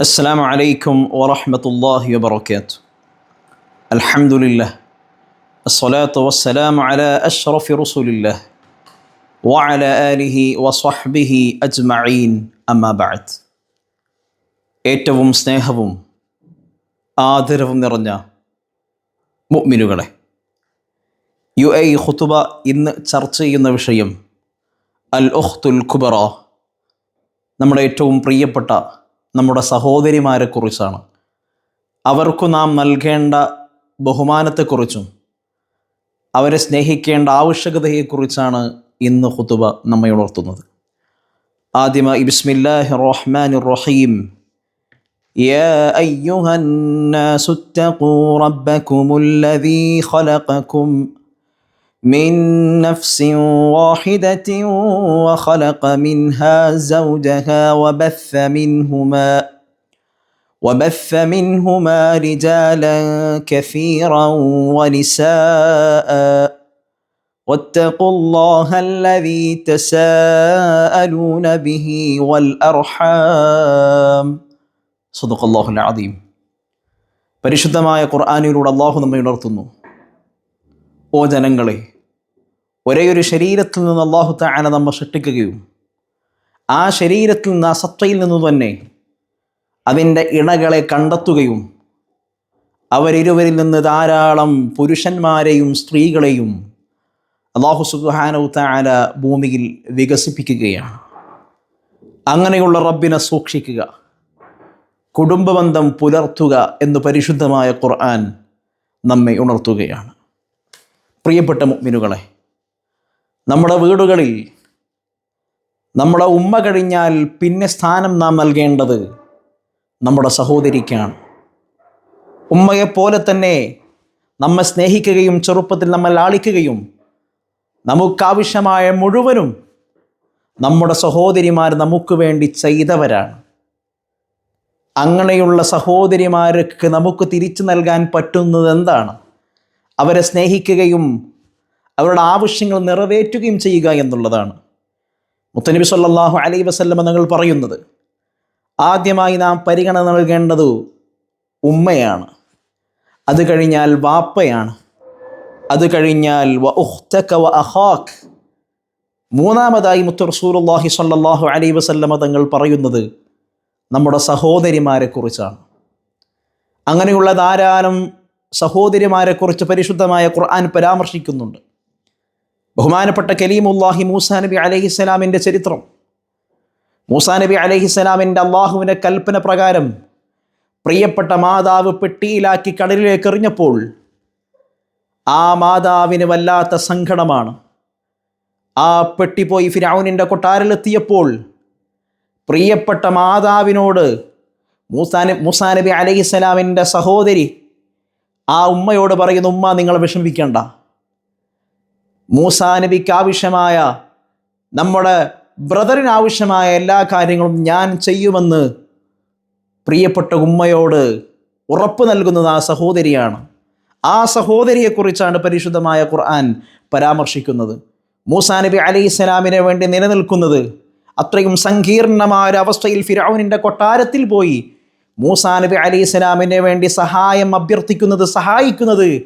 السلام عليكم ورحمة الله وبركاته الحمد لله الصلاة والسلام على أشرف رسول الله وعلى آله وصحبه أجمعين أما بعد ഏറ്റവും സ്നേഹവും ആദരവും നിറഞ്ഞ മുഅ്മിനുകളെ യു എ ഖുതുബ ഇന്ന് ചർച്ച ചെയ്യുന്ന വിഷയം അൽ ഉഖ്തുൽ കുബറ നമ്മുടെ ഏറ്റവും പ്രിയപ്പെട്ട നമ്മുടെ സഹോദരിമാരെക്കുറിച്ചാണ് അവർക്കു നാം നൽകേണ്ട ബഹുമാനത്തെക്കുറിച്ചും അവരെ സ്നേഹിക്കേണ്ട ആവശ്യകതയെക്കുറിച്ചാണ് ഇന്ന് ഖുതുബ നമ്മെ ഉണർത്തുന്നത് ആദ്യമായി ബിസ്മില്ലാഹി റഹ്മാൻ റഹീം يا أيها الناس اتقوا ربكم الذي خلقكم من نفس واحدة وخلق منها زوجها وبث منهما وبث منهما رجالا كثيرا ونساء واتقوا الله الذي تساءلون به والأرحام صدق الله العظيم പരിശുദ്ധമായ ഖുർആാനിലൂടെ അള്ളാഹു നമ്മെ ഉണർത്തുന്നു ഓ ജനങ്ങളെ ഒരേ ഒരു ശരീരത്തിൽ നിന്ന് അള്ളാഹു താന നമ്മൾ സൃഷ്ടിക്കുകയും ആ ശരീരത്തിൽ നിന്ന് ആ സത്തയിൽ നിന്ന് തന്നെ അതിന്റെ ഇണകളെ കണ്ടെത്തുകയും അവരിരുവരിൽ നിന്ന് ധാരാളം പുരുഷന്മാരെയും സ്ത്രീകളെയും അള്ളാഹു സുബാനു താന ഭൂമിയിൽ വികസിപ്പിക്കുകയാണ്. അങ്ങനെയുള്ള റബ്ബിനെ സൂക്ഷിക്കുക കുടുംബബന്ധം പുലർത്തുക എന്ന് പരിശുദ്ധമായ ഖുർആൻ നമ്മെ ഉണർത്തുകയാണ്. പ്രിയപ്പെട്ട മുഗ്മിനുകളെ നമ്മുടെ വീടുകളിൽ നമ്മുടെ ഉമ്മ കഴിഞ്ഞാൽ പിന്നെ സ്ഥാനം നാം നൽകേണ്ടത് നമ്മുടെ സഹോദരിക്കാണ്. ഉമ്മയെപ്പോലെ തന്നെ നമ്മെ സ്നേഹിക്കുകയും ചെറുപ്പത്തിൽ നമ്മൾ ലാളിക്കുകയും നമുക്കാവശ്യമായ മുഴുവനും നമ്മുടെ സഹോദരിമാർ നമുക്ക് വേണ്ടി ചെയ്തവരാണ്. അങ്ങനെയുള്ള സഹോദരിമാർക്ക് നമുക്ക് തിരിച്ചു നൽകാൻ പറ്റുന്നത് എന്താണ് അവരെ സ്നേഹിക്കുകയും അവരുടെ ആവശ്യങ്ങൾ നിറവേറ്റുകയും ചെയ്യുക എന്നുള്ളതാണ്. മുത്തനബി സല്ലാഹു അലൈ വസല്ലമ നിങ്ങൾ പറയുന്നത് ആദ്യമായി നാം പരിഗണന നൽകേണ്ടത് ഉമ്മയാണ്. അത് കഴിഞ്ഞാൽ വാപ്പയാണ്. അത് കഴിഞ്ഞാൽ വ ഉഖ്തക വ അഹാഖ് മൂന്നാമതായി മുത്ത റസൂലുള്ളാഹി സ്വല്ലല്ലാഹു അലൈഹി വസല്ലമ തങ്ങൾ പറയുന്നത് നമ്മുടെ സഹോദരിമാരെക്കുറിച്ചാണ്. അങ്ങനെയുള്ള ധാരാളം സഹോദരിമാരെക്കുറിച്ച് പരിശുദ്ധമായ ഖുർആൻ പരാമർശിക്കുന്നുണ്ട്. ബഹുമാനപ്പെട്ട കലീമുല്ലാഹി മൂസാ നബി അലഹിസ്സലാമിന്റെ ചരിത്രം. മൂസാ നബി അലഹിസ്സലാമിന്റെ അള്ളാഹുവിന്റെ കൽപ്പന പ്രകാരം പ്രിയപ്പെട്ട മാതാവ് പെട്ടിയിലാക്കി കടലിലേക്ക് എറിഞ്ഞപ്പോൾ ആ മാതാവിന് വല്ലാത്ത സങ്കടമാണ്. ആ പെട്ടി പോയി ഫിരാവുനിന്റെ കൊട്ടാരിലെത്തിയപ്പോൾ പ്രിയപ്പെട്ട മാതാവിനോട് മൂസാ മൂസാ നബി അലഹിസ്സലാമിന്റെ സഹോദരി ആ ഉമ്മയോട് പറയുന്നു ഉമ്മ നിങ്ങൾ വിഷമിക്കേണ്ട. മൂസാ നബിക്ക് ആവശ്യമായ നമ്മുടെ ബ്രദറിന് ആവശ്യമായ എല്ലാ കാര്യങ്ങളും ഞാൻ ചെയ്യുമെന്ന് പ്രിയപ്പെട്ട ഉമ്മയോട് ഉറപ്പ് നൽകുന്നത് ആ സഹോദരിയാണ്. ആ സഹോദരിയെക്കുറിച്ചാണ് പരിശുദ്ധമായ ഖുർആൻ പരാമർശിക്കുന്നത്. മൂസാ നബി അലൈഹി ഇസ്ലാമിനെ വേണ്ടി നിലനിൽക്കുന്നത് അത്രയും സങ്കീർണമായ ഒരു അവസ്ഥയിൽ ഫിറൌനിന്റെ കൊട്ടാരത്തിൽ പോയി മൂസാ നബി അലി സ്വലാമിന് വേണ്ടി സഹായം അഭ്യർത്ഥിക്കുന്നത് സഹായിക്കുന്നത്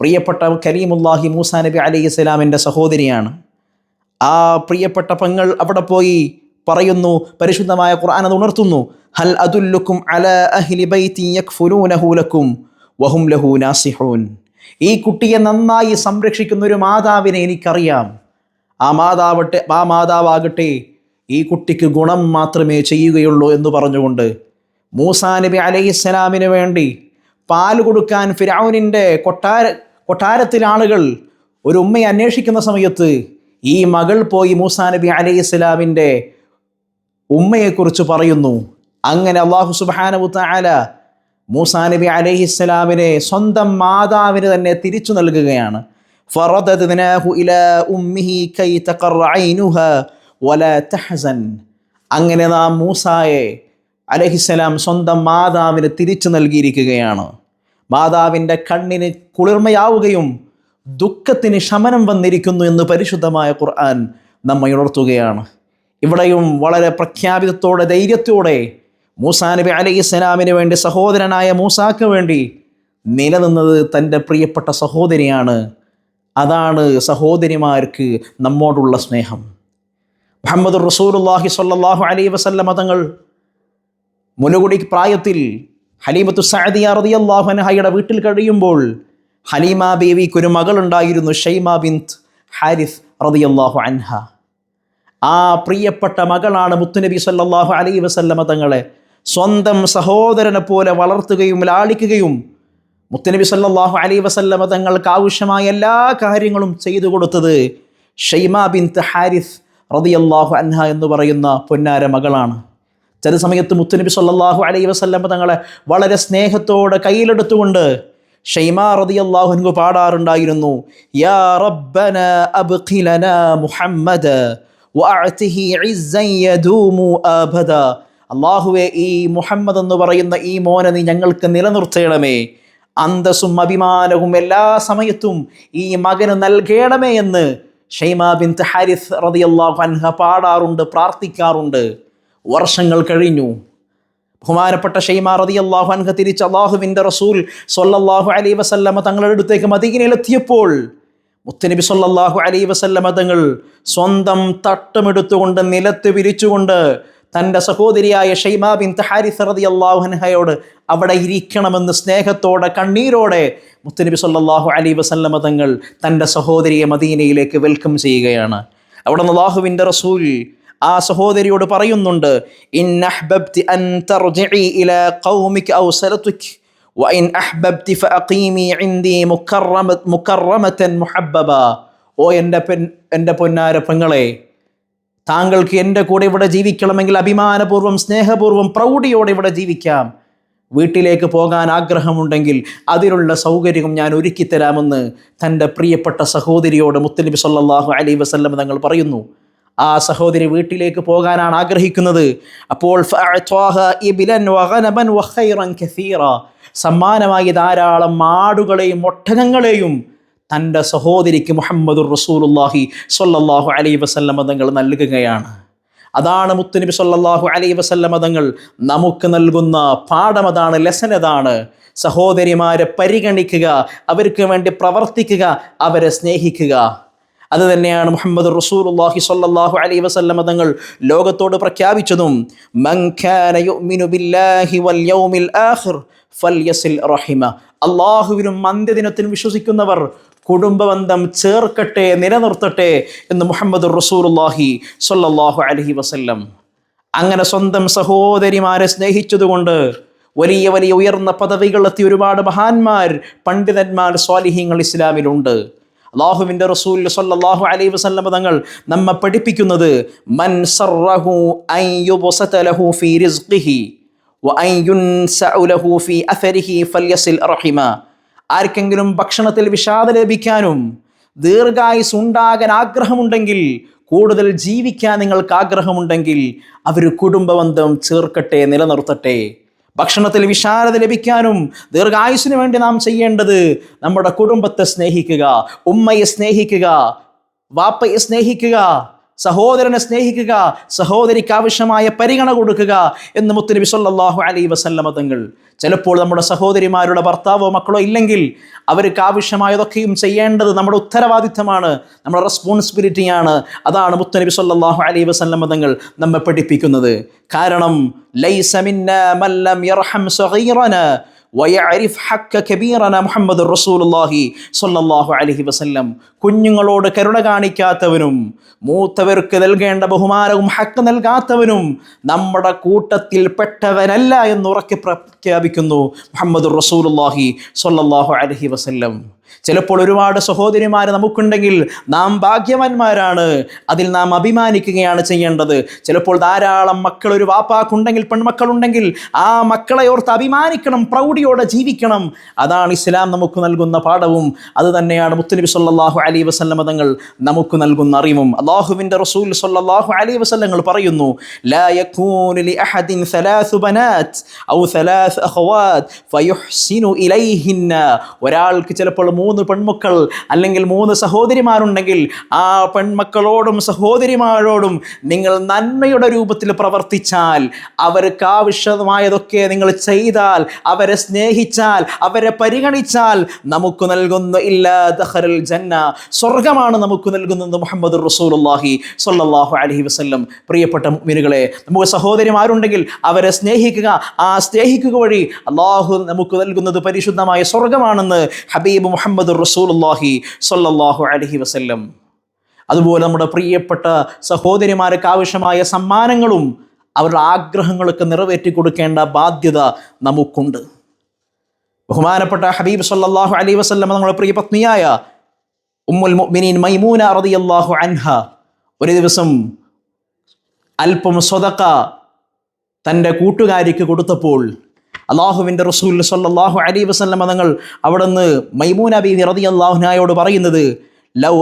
പ്രിയപ്പെട്ട കലീമുല്ലാഹി മൂസാ നബി അലി ഇസ്ലാമിന്റെ സഹോദരിയാണ്. ആ പ്രിയപ്പെട്ട പെങ്ങൾ അവിടെ പോയി പറയുന്നു പരിശുദ്ധമായ ഖുർആൻ അത് ഉണർത്തുന്നു. ഹൽ അതുല്ലുക്കും അല അഹ്ലി ബൈതി വഹും ലഹു നാസിഹൂൻ. ഈ കുട്ടിയെ നന്നായി സംരക്ഷിക്കുന്ന ഒരു മാതാവിനെ എനിക്കറിയാം. ആ മാതാവട്ടെ ആ മാതാവാകട്ടെ ഈ കുട്ടിക്ക് ഗുണം മാത്രമേ ചെയ്യുകയുള്ളൂ എന്ന് പറഞ്ഞുകൊണ്ട് മൂസാ നബി അലൈഹിസ്സലാമിന് വേണ്ടി പാൽ കൊടുക്കാൻ ഫിരൗനിന്റെ കൊട്ടാര കൊട്ടാരത്തിലെ ആളുകൾ ഒരു ഉമ്മയെ അന്വേഷിക്കുന്ന സമയത്ത് ഈ മകൾ പോയി മൂസാ നബി അലൈഹിസ്സലാമിന്റെ ഉമ്മയെക്കുറിച്ച് പറയുന്നു. അങ്ങനെ അള്ളാഹു സുബാനബു താല മൂസാ നബി അലൈഹിസ്സലാമിനെ സ്വന്തം മാതാവിന് തന്നെ തിരിച്ചു നൽകുകയാണ്. അങ്ങനെ നാം മൂസായെ അലഹിസ്സലാം സ്വന്തം മാതാവിന് തിരിച്ചു നൽകിയിരിക്കുകയാണ്. മാതാവിന്റെ കണ്ണിന് കുളിർമയാവുകയും ദുഃഖത്തിന് ശമനം വന്നിരിക്കുന്നു എന്ന് പരിശുദ്ധമായ ഖുർആൻ നമ്മെ ഉണർത്തുകയാണ്. ഇവിടെയും വളരെ പ്രഖ്യാപിതത്തോടെ ധൈര്യത്തോടെ മൂസാ നബി സ്വലാമിന് വേണ്ടി സഹോദരനായ മൂസാക്ക് വേണ്ടി നിലനിന്നത് തന്റെ പ്രിയപ്പെട്ട സഹോദരിയാണ്. അതാണ് സഹോദരിമാർക്ക് നമ്മോടുള്ള സ്നേഹം. മുഹമ്മദ് റസൂലുല്ലാഹി സ്വല്ലല്ലാഹു അലൈ വസല്ല തങ്ങൾ മുലുകുടി പ്രായത്തിൽ ഹലീമത്തു സഅദിയ റളിയല്ലാഹു അൻഹയുടെ വീട്ടിൽ കഴിയുമ്പോൾ ഹലീമ ബേവിക്ക് ഒരു മകളുണ്ടായിരുന്നു ഷൈമ ബിന്ത് ഹാരിഫ് റളിയല്ലാഹു അൻഹ. ആ പ്രിയപ്പെട്ട മകളാണ് മുത്തുനബി സല്ലല്ലാഹു അലൈഹി വസല്ലമ തങ്ങളെ സ്വന്തം സഹോദരനെ പോലെ വളർത്തുകയും ലാളിക്കുകയും മുത്തുനബി സല്ലല്ലാഹു അലൈഹി വസല്ലമ തങ്ങൾക്ക് ആവശ്യമായ എല്ലാ കാര്യങ്ങളും ചെയ്തു കൊടുത്തത് ഷൈമ ബിന്ത് ഹാരിഫ് റളിയല്ലാഹു അൻഹ എന്ന് പറയുന്ന പൊന്നാര മകളാണ്. ചില സമയത്ത് മുത്തുനബി സല്ലാഹു അലൈഹി വസല്ലമ തങ്ങളെ വളരെ സ്നേഹത്തോടെ കയ്യിലെടുത്തുകൊണ്ട് ഷൈമ റളിയല്ലാഹു അള്ളാഹുനു പാടാറുണ്ടായിരുന്നു യാ റബ്ബന അബ്ഖി ലനാ മുഹമ്മദ വഅതിഹി ഇസ്സൻ യദൂമു അള്ളാഹുവെ ഈ മുഹമ്മദ് എന്ന് പറയുന്ന ഈ മോനെ നീ ഞങ്ങൾക്ക് നിലനിർത്തേണമേ. അന്തസ്സും അഭിമാനവും എല്ലാ സമയത്തും ഈ മകന് നൽകേണമേ എന്ന് ഷൈമ ബിൻ ഹാരിസ് റളിയല്ലാഹു അൻഹ പാടാറുണ്ട് പ്രാർത്ഥിക്കാറുണ്ട്. വർഷങ്ങൾ കഴിഞ്ഞു. ബഹുമാനപ്പെട്ട ഷെയ്മ റതി അള്ളാഹു അൻഹ തിരിച്ച് അള്ളാഹുവിന്റെ റസൂൽ സൊല്ലാഹു അലൈ വസല്ലമ തങ്ങളുടെ അടുത്തേക്ക് മദീനയിലെത്തിയപ്പോൾ മുത്തനബി സൊല്ലാഹു അലൈ വസല്ലമ തങ്ങൾ സ്വന്തം തട്ടമെടുത്തുകൊണ്ട് നിലത്ത് വിരിച്ചുകൊണ്ട് തന്റെ സഹോദരിയായ ഷെയ്മാ ബിൻ ഹാരിസ് റതി അള്ളാഹു അൻഹയോട് അവിടെ ഇരിക്കണമെന്ന് സ്നേഹത്തോടെ കണ്ണീരോടെ മുത്തനബി സൊല്ലാഹു അലൈ വസല്ലമ തങ്ങൾ തന്റെ സഹോദരിയെ മദീനയിലേക്ക് വെൽക്കം ചെയ്യുകയാണ്. അവിടെ നിന്ന് അള്ളാഹുവിന്റെ റസൂൽ ആ സഹോദരിയോട് പറയുന്നുണ്ട് ഓ എന്റെ പെൻ എന്റെ പൊന്നാര പെങ്ങളെ താങ്കൾക്ക് എന്റെ കൂടെ ഇവിടെ ജീവിക്കണമെങ്കിൽ അഭിമാനപൂർവം സ്നേഹപൂർവം പ്രൗഢിയോടെ ഇവിടെ ജീവിക്കാം. വീട്ടിലേക്ക് പോകാൻ ആഗ്രഹമുണ്ടെങ്കിൽ അതിനുള്ള സൗകര്യം ഞാൻ ഒരുക്കിത്തരാമെന്ന് തന്റെ പ്രിയപ്പെട്ട സഹോദരിയോട് മുത്തലിബി സല്ലാഹു അലൈ വസല്ലം തങ്ങൾ പറയുന്നു. ആ സഹോദരി വീട്ടിലേക്ക് പോകാനാണ് ആഗ്രഹിക്കുന്നത്. അപ്പോൾ സമ്മാനമായി ധാരാളം ആടുകളെയും ഒട്ടകങ്ങളെയും തന്റെ സഹോദരിക്ക് മുഹമ്മദുർ റസൂലുല്ലാഹി സൊല്ലാഹു അലൈ വസല്ലമ തങ്ങൾ നൽകുകയാണ്. അതാണ് മുത്തുനബി സൊല്ലാഹു അലൈ വസല്ലമ തങ്ങൾ നമുക്ക് നൽകുന്ന പാഠം അതാണ് ലെസൺ അതാണ്. സഹോദരിമാരെ പരിഗണിക്കുക അവർക്ക് വേണ്ടി പ്രവർത്തിക്കുക അവരെ സ്നേഹിക്കുക. അത് തന്നെയാണ് മുഹമ്മദ് റസൂൽ അള്ളാഹി സ്വല്ലല്ലാഹു അലൈ വസല്ലമ തങ്ങൾ ലോകത്തോട് പ്രഖ്യാപിച്ചതും റഹിമ. അള്ളാഹുവിനും അന്ത്യദിനത്തിനും വിശ്വസിക്കുന്നവർ കുടുംബബന്ധം ചേർക്കട്ടെ നിലനിർത്തട്ടെ എന്ന് മുഹമ്മദ് റസൂൽ അള്ളാഹി സ്വല്ലല്ലാഹു അലഹി വസല്ലം അങ്ങനെ സ്വന്തം സഹോദരിമാരെ സ്നേഹിച്ചതുകൊണ്ട് വലിയ വലിയ ഉയർന്ന പദവികളെത്തിയ ഒരുപാട് മഹാന്മാർ പണ്ഡിതന്മാർ സ്വാലിഹ്യങ്ങൾ ഇസ്ലാമിലുണ്ട്. അള്ളാഹുവിന്റെ റസൂൽ സല്ലല്ലാഹു അലൈ വസല്ലം തങ്ങൾ നമ്മെ പഠിപ്പിക്കുന്നത് മൻ ആർക്കെങ്കിലും ഭക്ഷണത്തിൽ വിഷാദ ലഭിക്കാനും ദീർഘായുസ് ഉണ്ടാകാൻ ആഗ്രഹമുണ്ടെങ്കിൽ കൂടുതൽ ജീവിക്കാൻ നിങ്ങൾക്ക് ആഗ്രഹമുണ്ടെങ്കിൽ അവർ കുടുംബബന്ധം ചേർക്കട്ടെ നിലനിർത്തട്ടെ. ഭക്ഷണത്തിൽ വിശാലത ലഭിക്കാനും ദീർഘായുസിന് വേണ്ടി നാം ചെയ്യേണ്ടത് നമ്മുടെ കുടുംബത്തെ സ്നേഹിക്കുക ഉമ്മയെ സ്നേഹിക്കുക വാപ്പയെ സ്നേഹിക്കുക സഹോദരനെ സ്നേഹിക്കുക സഹോദരിക്ക് ആവശ്യമായ പരിഗണന കൊടുക്കുക എന്ന് മുത്തുനബി സല്ലല്ലാഹു അലൈഹി വസല്ലമ തങ്ങൾ ചിലപ്പോൾ നമ്മുടെ സഹോദരിമാരുടെ ഭർത്താവോ മക്കളോ ഇല്ലെങ്കിൽ അവർക്ക് ആവശ്യമായതൊക്കെയും ചെയ്യേണ്ടത് നമ്മുടെ ഉത്തരവാദിത്തമാണ് നമ്മുടെ റെസ്പോൺസിബിലിറ്റിയാണ് അതാണ് മുത്തനബി സല്ലാഹു അലൈ വസല്ലമ തങ്ങൾ നമ്മെ പഠിപ്പിക്കുന്നത്. കാരണം ലൈസ മിന്നാ മല്ലം യർഹം വയഅരിഫ് ഹക്ക കബീറന മുഹമ്മദ് റസൂലുല്ലാഹി സ്വല്ലല്ലാഹു അലൈഹി വസല്ലം. കുഞ്ഞുങ്ങളോട് കരുണ കാണിക്കാത്തവനും മൂത്തവർക്ക് നൽകേണ്ട ബഹുമാനവും ഹക്ക് നൽകാത്തവനും നമ്മുടെ കൂട്ടത്തിൽ പെട്ടവനല്ല എന്ന് ഉറക്കെ പ്രഖ്യാപിക്കുന്നു മുഹമ്മദ് റസൂലുല്ലാഹി സ്വല്ലല്ലാഹു അലൈഹി വസല്ലം. ചിലപ്പോൾ ഒരുപാട് സഹോദരിമാർ നമുക്കുണ്ടെങ്കിൽ നാം ഭാഗ്യവാന്മാരാണ്. അതിൽ നാം അഭിമാനിക്കുകയാണ് ചെയ്യേണ്ടത്. ചിലപ്പോൾ ധാരാളം മക്കൾ ഒരു വാപ്പാക്കുണ്ടെങ്കിൽ പെൺമക്കളുണ്ടെങ്കിൽ ആ മക്കളെ ഓർത്ത് അഭിമാനിക്കണം പ്രൗഢിയോടെ ജീവിക്കണം. അതാണ് ഇസ്ലാം നമുക്ക് നൽകുന്ന പാഠവും. അത് തന്നെയാണ് മുത്തലിബി സല്ലാഹു അലൈഹി വസല്ലമ തങ്ങൾ നമുക്ക് നൽകുന്ന അറിവും. അള്ളാഹുവിന്റെ റസൂൽ സല്ലാഹു അലൈഹി വസല്ലങ്ങൾ പറയുന്നു ലാ അഹദിൻ ഔ ഇലൈഹിന്ന. ഒരാൾക്ക് ചിലപ്പോൾ മൂന്ന് പെൺമക്കൾ അല്ലെങ്കിൽ മൂന്ന് സഹോദരിമാരുണ്ടെങ്കിൽ ആ പെൺമക്കളോടും സഹോദരിമാരോടും നിങ്ങൾ നന്മയുടെ രൂപത്തിൽ പ്രവർത്തിച്ചാൽ അവർക്ക് ആവശ്യമായതൊക്കെ നിങ്ങൾ ചെയ്താൽ അവരെ സ്നേഹിച്ചാൽ അവരെ പരിഗണിച്ചാൽ നമുക്ക് നൽകുന്ന ഇല്ലാ ജന്ന സ്വർഗമാണ് നമുക്ക് നൽകുന്നത് മുഹമ്മദ് റസൂലുള്ളാഹി സ്വല്ലല്ലാഹു അലഹി വസ്ല്ലം. പ്രിയപ്പെട്ട മുഅ്മിനുകളെ നമുക്ക് സഹോദരിമാരുണ്ടെങ്കിൽ അവരെ സ്നേഹിക്കുക ആ സ്നേഹിക്കുക വഴി അള്ളാഹു നമുക്ക് നൽകുന്നത് പരിശുദ്ധമായ സ്വർഗമാണെന്ന് ഹബീബ് മുഹമ്മദ് റസൂലുള്ളാഹി സ്വല്ലല്ലാഹു അലഹി വസല്ലം. അതുപോലെ നമ്മുടെ പ്രിയപ്പെട്ട സഹോദരിമാർക്ക് ആവശ്യമായ സമ്മാനങ്ങളും അവരുടെ ആഗ്രഹങ്ങളൊക്കെ നിറവേറ്റി കൊടുക്കേണ്ട ബാധ്യത നമുക്കുണ്ട്. ബഹുമാനപ്പെട്ട ഹബീബ് സല്ലാഹു അലൈഹി വസല്ലം നമ്മുടെ പ്രിയ പത്നിയായ ഉമ്മുൽ മുഅ്മിനീൻ മൈമൂന റളിയല്ലാഹു അൻഹ ഒരു ദിവസം അല്പം സ്വതക്ക തന്റെ കൂട്ടുകാരിക്ക് കൊടുത്തപ്പോൾ അള്ളാഹുവിന്റെ റസൂൽ സല്ലല്ലാഹു അലൈഹി വസല്ലം തങ്ങൾ അവിടുന്ന് മൈമൂന ബി നിറതി അള്ളാഹുനായോട് പറയുന്നത് ലൗ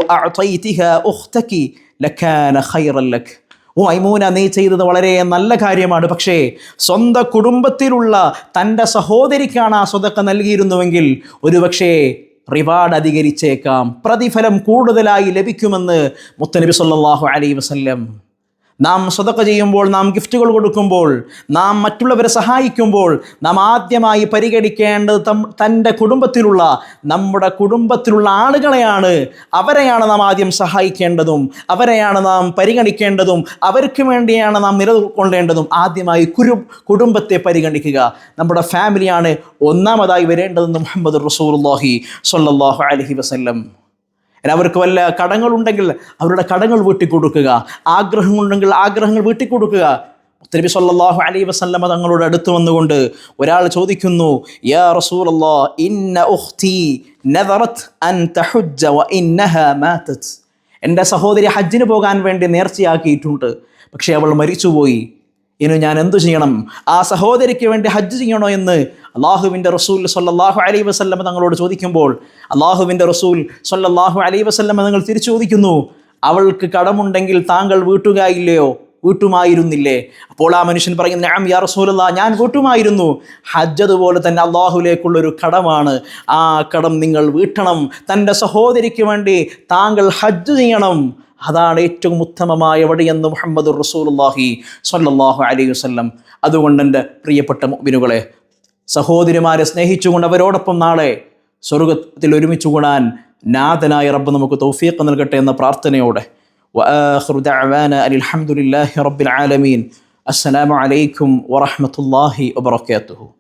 ഓ ഐമൂന നീ ചെയ്തത് വളരെ നല്ല കാര്യമാണ്. പക്ഷേ സ്വന്തം കുടുംബത്തിലുള്ള തന്റെ സഹോദരിക്കാണ് ആ സ്വതക്ക നൽകിയിരുന്നുവെങ്കിൽ ഒരുപക്ഷേ റിവാർഡ് അധികരിച്ചേക്കാം പ്രതിഫലം കൂടുതലായി ലഭിക്കുമെന്ന് മുത്തനബി സല്ലാഹു അലൈ വസല്ലം നാം സ്വതക്ക ചെയ്യുമ്പോൾ നാം ഗിഫ്റ്റുകൾ കൊടുക്കുമ്പോൾ നാം മറ്റുള്ളവരെ സഹായിക്കുമ്പോൾ നാം ആദ്യമായി പരിഗണിക്കേണ്ടത് തന്റെ കുടുംബത്തിലുള്ള നമ്മുടെ കുടുംബത്തിലുള്ള ആളുകളെയാണ്. അവരെയാണ് നാം ആദ്യം സഹായിക്കേണ്ടതും അവരെയാണ് നാം പരിഗണിക്കേണ്ടതും അവർക്ക് വേണ്ടിയാണ് നാം നിലകൊള്ളേണ്ടതും. ആദ്യമായി കുരു കുടുംബത്തെ പരിഗണിക്കുക. നമ്മുടെ ഫാമിലിയാണ് ഒന്നാമതായി വരേണ്ടതെന്ന് മുഹമ്മദ് റസൂലുള്ളാഹി സ്വല്ലല്ലാഹു അലൈഹി വസല്ലം. അവർക്ക് വല്ല കടങ്ങളുണ്ടെങ്കിൽ അവരുടെ കടങ്ങൾ വീട്ടിക്കൊടുക്കുക. ആഗ്രഹങ്ങളുണ്ടെങ്കിൽ ആഗ്രഹങ്ങൾ വീട്ടിക്കൊടുക്കുക. നബി സല്ലാഹു അലൈഹി വസല്ലമ തങ്ങളോട് അടുത്ത് വന്നുകൊണ്ട് ഒരാൾ ചോദിക്കുന്നു യാ റസൂലല്ലാ ഇന്ന അൻ എന്റെ സഹോദരി ഹജ്ജിന് പോകാൻ വേണ്ടി നേർച്ചയാക്കിയിട്ടുണ്ട് പക്ഷേ അവൾ മരിച്ചുപോയി. ഇനി ഞാൻ എന്തു ചെയ്യണം? ആ സഹോദരിക്ക് വേണ്ടി ഹജ്ജ് ചെയ്യണോ എന്ന് അള്ളാഹുവിന്റെ റസൂൽ സൊല്ലാഹു അലൈ വസല്ലമ തങ്ങളോട് ചോദിക്കുമ്പോൾ അള്ളാഹുവിന്റെ റസൂൽ സൊല്ലാഹു അലൈ വസല്ലമ തങ്ങൾ തിരിച്ചു ചോദിക്കുന്നു അവൾക്ക് കടമുണ്ടെങ്കിൽ താങ്കൾ വീട്ടുകയില്ലയോ വീട്ടുമായിരുന്നില്ലേ? അപ്പോൾ ആ മനുഷ്യൻ പറയുന്നു ഞാൻ യാ റസൂലല്ലാ ഞാൻ വീട്ടുമായിരുന്നു. ഹജ്ജ് അതുപോലെ തന്നെ അള്ളാഹുലേക്കുള്ളൊരു കടമാണ്. ആ കടം നിങ്ങൾ വീട്ടണം. തന്റെ സഹോദരിക്ക് വേണ്ടി താങ്കൾ ഹജ്ജ് ചെയ്യണം. അതാണ് ഏറ്റവും ഉത്തമമായ വഴിയെന്ന് മുഹമ്മദ് റസൂലുള്ളാഹി സ്വല്ലല്ലാഹു അലൈഹി വസല്ലം. അതുകൊണ്ട് എന്റെ പ്രിയപ്പെട്ട മുഅ്മിനുകളെ സഹോദരിമാരെ സ്നേഹിച്ചുകൊണ്ട് അവരോടൊപ്പം നാളെ സ്വർഗത്തിൽ ഒരുമിച്ച് കൂടാൻ നാഥനായ റബ്ബ് നമുക്ക് തൗഫീഖ് നൽകട്ടെ എന്ന പ്രാർത്ഥനയോടെ. അലഹമുല്ലാഹി റബ്ബിൽ ആലമീൻ. അസ്സലാമലൈക്കും വറഹമത്തല്ലാഹി വബറകാതുഹു.